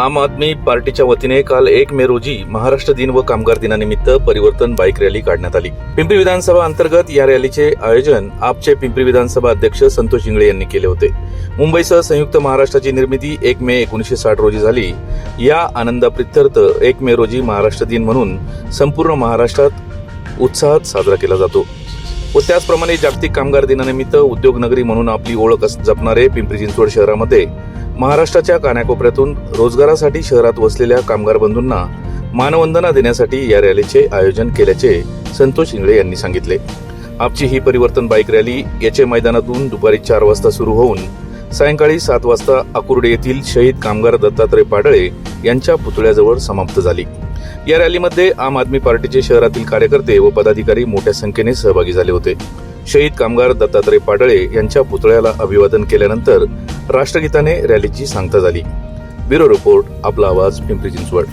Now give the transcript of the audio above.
आम आदमी पार्टीच्या वतीने काल एक मे रोजी महाराष्ट्र दिन व कामगार दिनानिमित्त परिवर्तन बाईक रॅली काढण्यात आली. पिंपरी विधानसभा अंतर्गत या रॅलीचे आयोजन आपचे पिंपरी विधानसभा अध्यक्ष संतोष इंगळे यांनी केले होते. मुंबईसह संयुक्त महाराष्ट्राची निर्मिती एक मे एकोणीसशे साठ रोजी झाली. या आनंदाप्रित्यर्थ एक मे रोजी महाराष्ट्र दिन म्हणून संपूर्ण महाराष्ट्रात उत्साहात साजरा केला जातो. व त्याचप्रमाणे जागतिक कामगार दिनानिमित्त उद्योगनगरी म्हणून आपली ओळख जपणारे पिंपरी चिंचवड शहरामध्ये महाराष्ट्राच्या कानाकोपऱ्यातून रोजगारासाठी शहरात वसलेल्या कामगार बंधूंना मानवंदना देण्यासाठी या रॅलीचे आयोजन केल्याचे संतोष इंगळे यांनी सांगितले. आपची ही परिवर्तन बाईक रॅली याचे मैदानातून दुपारी चार वाजता सुरू होऊन सायंकाळी सात वाजता अकुर्डे येथील शहीद कामगार दत्तात्रय पाडळे यांच्या पुतळ्याजवळ समाप्त झाली. या रॅलीमध्ये आम आदमी पार्टीचे शहरातील कार्यकर्ते व पदाधिकारी मोठ्या संख्येने सहभागी झाले होते. शहीद कामगार दत्तात्रय पाडळे यांच्या पुतळ्याला अभिवादन केल्यानंतर राष्ट्रगीताने रॅलीची सांगता झाली. ब्युरो रिपोर्ट आपला आवाज पिंपरी चिंचवड.